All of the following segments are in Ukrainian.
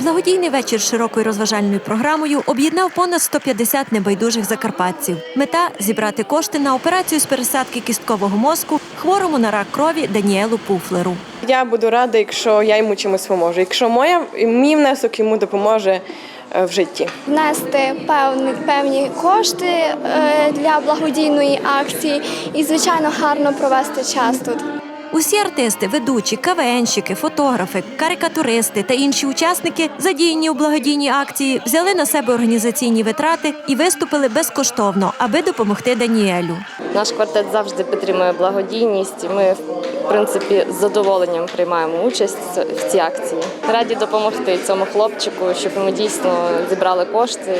Благодійний вечір з широкою розважальною програмою об'єднав понад 150 небайдужих закарпатців. Мета зібрати кошти на операцію з пересадки кісткового мозку хворому на рак крові Даніелу Пуфлеру. Я буду рада, якщо я йому чимось поможу. Якщо моя мій внесок йому допоможе е, в житті. внести певні, певні кошти е, для благодійної акції і, звичайно, гарно провести час тут. Усі артисти, ведучі, КВНщики, фотографи, карикатуристи та інші учасники, задіяні у благодійній акції, взяли на себе організаційні витрати і виступили безкоштовно, аби допомогти Даніелю. Наш квартет завжди підтримує благодійність. Ми, принципі, з задоволенням приймаємо участь в цій акції. Раді допомогти цьому хлопчику, щоб ми дійсно зібрали кошти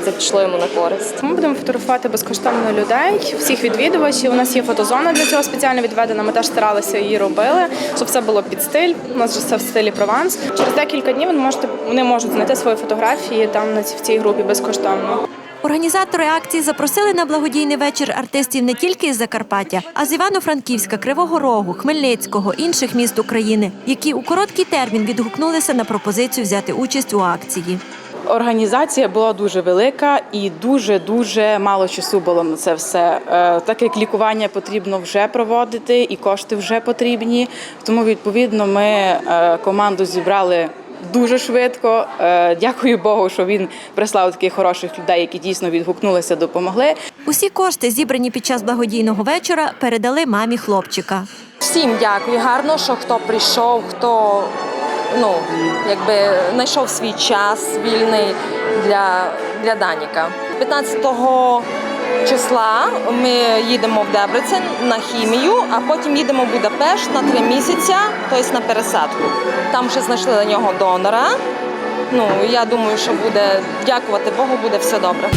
і це пішло йому на користь. Ми будемо фотографувати безкоштовно людей, всіх відвідувачів. У нас є фотозона для цього спеціально відведена. Ми теж старалися її робили, щоб все було під стиль. У нас же все в стилі прованс. Через декілька днів ви можете вони можуть знайти свої фотографії там в цій групі безкоштовно. Організатори акції запросили на благодійний вечір артистів не тільки із Закарпаття, а з Івано-Франківська, Кривого Рогу, Хмельницького, інших міст України, які у короткий термін відгукнулися на пропозицію взяти участь у акції. Організація була дуже велика і дуже дуже мало часу було на це все. Е, Так як лікування потрібно вже проводити, і кошти вже потрібні. Тому відповідно ми е, команду зібрали. Дуже швидко. Е, Дякую Богу, що він прислав таких хороших людей, які дійсно відгукнулися, допомогли. Усі кошти, зібрані під час благодійного вечора, передали мамі хлопчика. Всім дякую. Гарно, що хто прийшов, хто ну, якби знайшов свій час вільний для, для Даніка. 15 числа ми їдемо в Дебрецен на хімію, а потім їдемо в Будапешт на три місяці, тобто на пересадку. Там вже знайшли на нього донора. Ну, я думаю, що буде дякувати Богу, буде все добре.